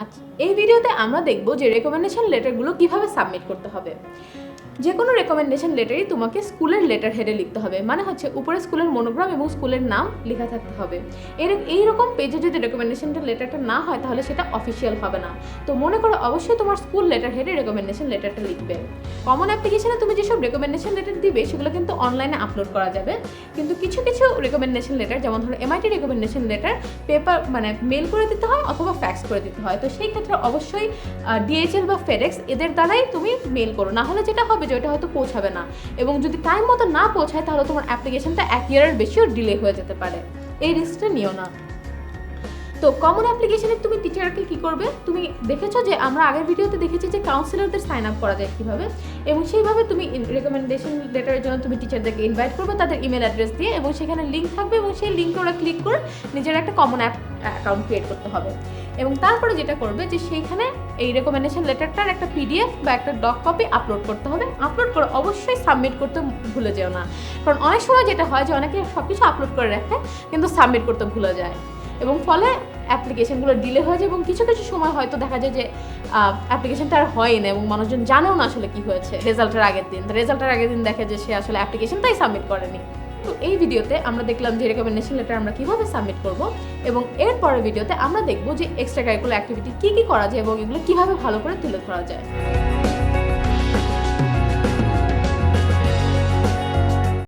আচ্ছা এই ভিডিওতে আমরা দেখব যে রেকমেন্ডেশন লেটারগুলো কীভাবে সাবমিট করতে হবে। যে কোনো রেকমেন্ডেশন লেটারই তোমাকে স্কুলের লেটার হেডে লিখতে হবে। মানে হচ্ছে উপরে স্কুলের মনোগ্রাম এবং স্কুলের নাম লেখা থাকতে হবে। এর এইরকম পেজে যদি রেকমেন্ডেশনটা লেটারটা না হয়, তাহলে সেটা অফিসিয়াল হবে না। তো মনে করো অবশ্যই তোমার স্কুল লেটার হেডে রেকমেন্ডেশন লেটারটা লিখবে। কমন অ্যাপ্লিকেশনে তুমি যেসব রেকমেন্ডেশন লেটার দিবে, সেগুলো কিন্তু অনলাইনে আপলোড করা যাবে। কিন্তু কিছু কিছু রেকমেন্ডেশন লেটার যেমন ধরো এমআইটি রেকমেন্ডেশন লেটার পেপার মানে মেল করে দিতে হয় অথবা ফ্যাক্স করে দিতে হয়। তো সেই ক্ষেত্রে অবশ্যই ডিএইচএল বা ফেডেক্স এদের দ্বারাই তুমি মেল করো। না হলে যেটা হবে যে ওটা হয়তো পৌঁছাবে না। এবং যদি টাইম মতো না পৌঁছায়, তাহলে তোমার অ্যাপ্লিকেশনটা এক ইয়ারের বেশিও ডিলে হয়ে যেতে পারে। এই রিস্কটা নিও না। তো কমন অ্যাপ্লিকেশনে তুমি টিচারকে কি করবে? তুমি দেখেছ যে আমরা আগের ভিডিওতে দেখেছি যে কাউন্সিলরদের সাইন আপ করা যায় কীভাবে? এবং সেইভাবে তুমি রেকমেন্ডেশন লেটারের জন্য তুমি টিচারদেরকে ইনভাইট করবে, তাদের ইমেল অ্যাড্রেস দিয়ে, এবং সেখানে লিঙ্ক থাকবে, এবং সেই লিঙ্কে ওরা ক্লিক করে নিজের একটা কমন অ্যাপ অ্যাকাউন্ট ক্রিয়েট করতে হবে। এবং তারপরে যেটা করবে যে সেইখানে এই রেকমেন্ডেশন লেটারটার একটা পিডিএফ বা একটা ডক কপি আপলোড করতে হবে। আপলোড করে অবশ্যই সাবমিট করতে ভুলে যেও না। কারণ অনেক সময় যেটা হয় যে অনেকে সব কিছু আপলোড করে রাখে, কিন্তু সাবমিট করতে ভুলে যায়। এবং ফলে অ্যাপ্লিকেশনগুলো ডিলে হয়ে যায় এবং কিছু কিছু সময় হয়তো দেখা যায় যে অ্যাপ্লিকেশনটা আর হয় না এবং মানুষজন জানেও না আসলে কি হয়েছে। রেজাল্টের আগের দিন। রেজাল্টের আগের দিন দেখে যে সে আসলে অ্যাপ্লিকেশনটাই সাবমিট করেনি। তো এই ভিডিওতে আমরা দেখলাম যে রেকমেন্ডেশন লেটার আমরা কীভাবে সাবমিট করব এবং এর পরের ভিডিওতে আমরা দেখব যে এক্সট্রা কারিকুলার অ্যাক্টিভিটি কী কী করা যায় এবং এগুলো কীভাবে ভালো করে তুলে ধরা যায়।